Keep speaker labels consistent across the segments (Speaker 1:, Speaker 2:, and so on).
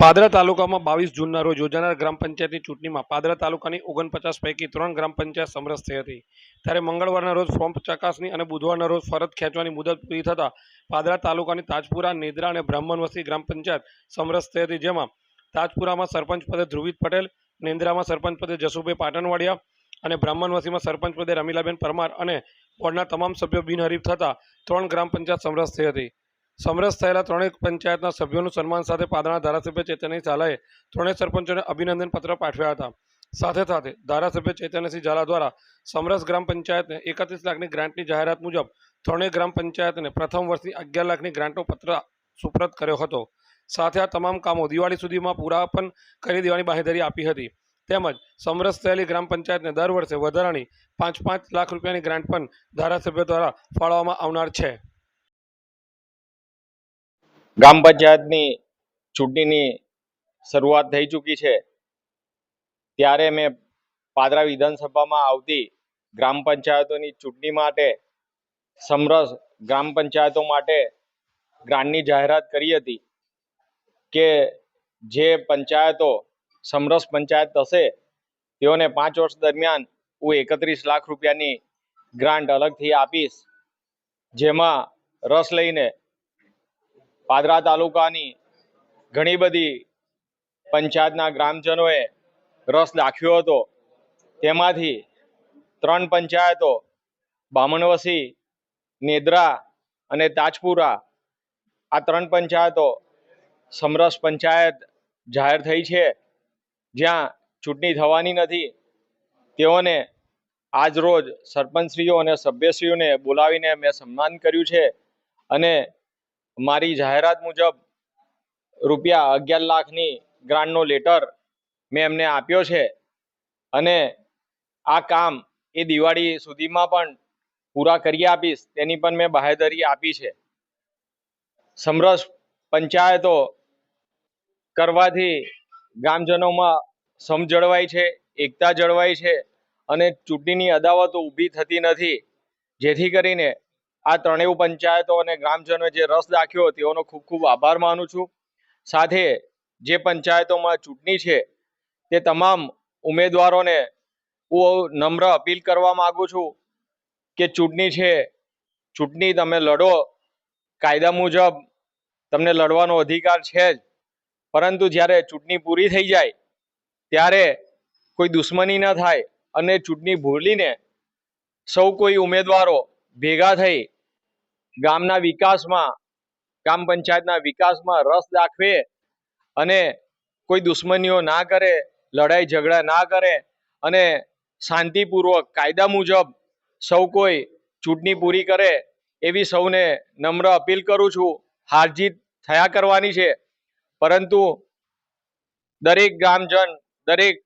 Speaker 1: પાદરા તાલુકામાં બાવીસ જૂનના રોજ યોજાનાર ગ્રામ પંચાયતની ચૂંટણીમાં પાદરા તાલુકાની ઓગણપચાસ પૈકી ત્રણ ગ્રામ પંચાયત સમરસ થઈ હતી. ત્યારે મંગળવારના રોજ ફોર્મ ચકાસણી અને બુધવારના રોજ ફરજ ખેંચવાની મુદત પૂરી થતાં પાદરા તાલુકાની તાજપુરા, નેદરા અને બ્રાહ્મણવસ્તી ગ્રામ પંચાયત સમરસ થઈ હતી, જેમાં તાજપુરામાં સરપંચ પદે ધ્રુવિત પટેલ નેન્દ્રામાં સરપંચ પદે જસુભાઈ પાટણવાડિયા અને બ્રાહ્મણવસ્તીમાં સરપંચ પદે રમીલાબેન પરમાર અને બોર્ડના તમામ સભ્યો બિનહરીફ થતાં ત્રણ ગ્રામ પંચાયત સમરસ થઈ હતી. સમરસ થયેલા ત્રણેય પંચાયતના સભ્યોનું સન્માન સાથે પાદરના ધારાસભ્ય ચૈતન્યસિંહ ઝાલાએ ત્રણેય સરપંચોને અભિનંદન પત્ર પાઠવ્યા હતા. સાથે સાથે ધારાસભ્ય ચૈતન્યસિંહ ઝાલા દ્વારા સમરસ ગ્રામ પંચાયતને એકત્રીસ લાખની ગ્રાન્ટની જાહેરાત મુજબ ત્રણેય ગ્રામ પંચાયતને પ્રથમ વર્ષની અગિયાર લાખની ગ્રાન્ટનો પત્ર સુપ્રત કર્યો હતો. સાથે આ તમામ કામો દિવાળી સુધીમાં પૂરા પણ કરી દેવાની બાંહેધરી આપી હતી. તેમજ સમરસ થયેલી ગ્રામ પંચાયતને દર વર્ષે વધારાની પાંચ પાંચ લાખ રૂપિયાની ગ્રાન્ટ પણ ધારાસભ્ય દ્વારા ફાળવવામાં આવનાર છે.
Speaker 2: ગ્રામ પંચાયતની ચૂંટણીની શરૂઆત થઈ ચૂકી છે. ત્યારે મેં પાદરા વિધાનસભામાં આવતી ગ્રામ પંચાયતોની ચૂંટણી માટે સમરસ ગ્રામ પંચાયતો માટે ગ્રાન્ટની જાહેરાત કરી હતી કે જે પંચાયતો સમરસ પંચાયત થશે તેઓને પાંચ વર્ષ દરમિયાન હું એકત્રીસ લાખ રૂપિયાની ગ્રાન્ટ અલગથી આપીશ, જેમાં રસ લઈને પાદરા તાલુકાની ઘણી બધી પંચાયતના ગ્રામજનોએ રસ દાખ્યો હતો. તેમાંથી ત્રણ પંચાયતો, બામણવસી, નેદ્રા અને તાજપુરા, આ ત્રણ પંચાયતો સમરસ પંચાયત જાહેર થઈ છે. જ્યાં ચૂંટણી થવાની નથી. તેઓને આજ રોજ સરપંચશ્રીઓ અને સભ્યશ્રીઓને બોલાવીને મેં સન્માન કર્યું છે અને મારી જાહેરાત મુજબ રૂપિયા અગિયાર લાખની ગ્રાન્ટનો લેટર મેં એમને આપ્યો છે. અને આ કામ એ દિવાળી સુધીમાં પણ પૂરા કરી આપીશ. તેની પણ મેં બાહેધરી આપી છે. સમરસ પંચાયતો કરવાથી ગામજનોમાં સમ જળવાય છે, એકતા જળવાય છે અને ચૂંટણીની અદાવતો ઊભી થતી નથી. જેથી કરીને આ ત્રણેય પંચાયતો અને ગ્રામજનોએ જે રસ દાખ્યો તેઓનો ખૂબ ખૂબ આભાર માનું છું. સાથે જે પંચાયતોમાં ચૂંટણી છે, તે તમામ ઉમેદવારોને હું નમ્ર અપીલ કરવા માગું છું કે ચૂંટણી છે, ચૂંટણી તમે લડો. કાયદા મુજબ તમને લડવાનો અધિકાર છે જ. પરંતુ જ્યારે ચૂંટણી પૂરી થઈ જાય, ત્યારે કોઈ દુશ્મની ન થાય અને ચૂંટણી ભૂલીને સૌ કોઈ ઉમેદવારો ભેગા થઈ ગામના વિકાસમાં ગ્રામ પંચાયતના વિકાસમાં રસ દાખવે અને કોઈ દુશ્મનીઓ ના કરે, લડાઈ ઝઘડા ના કરે અને શાંતિપૂર્વક કાયદા મુજબ સૌ કોઈ ચૂંટણી પૂરી કરે એવી સૌને નમ્ર અપીલ કરું છું. હાર જીત થયા કરવાની છે. પરંતુ દરેક ગામજન, દરેક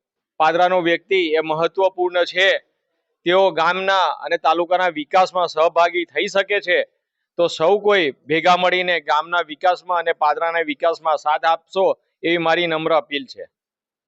Speaker 2: પાદરાનો વ્યક્તિ એ મહત્વપૂર્ણ છે. તેઓ ગામના અને તાલુકાના વિકાસમાં સહભાગી થઈ શકે છે, તો સૌ કોઈ ભેગા મળીને ગામના વિકાસમાં અને પાદરાના વિકાસમાં સાથ આપશો, એવી મારી નમ્ર અપીલ છે.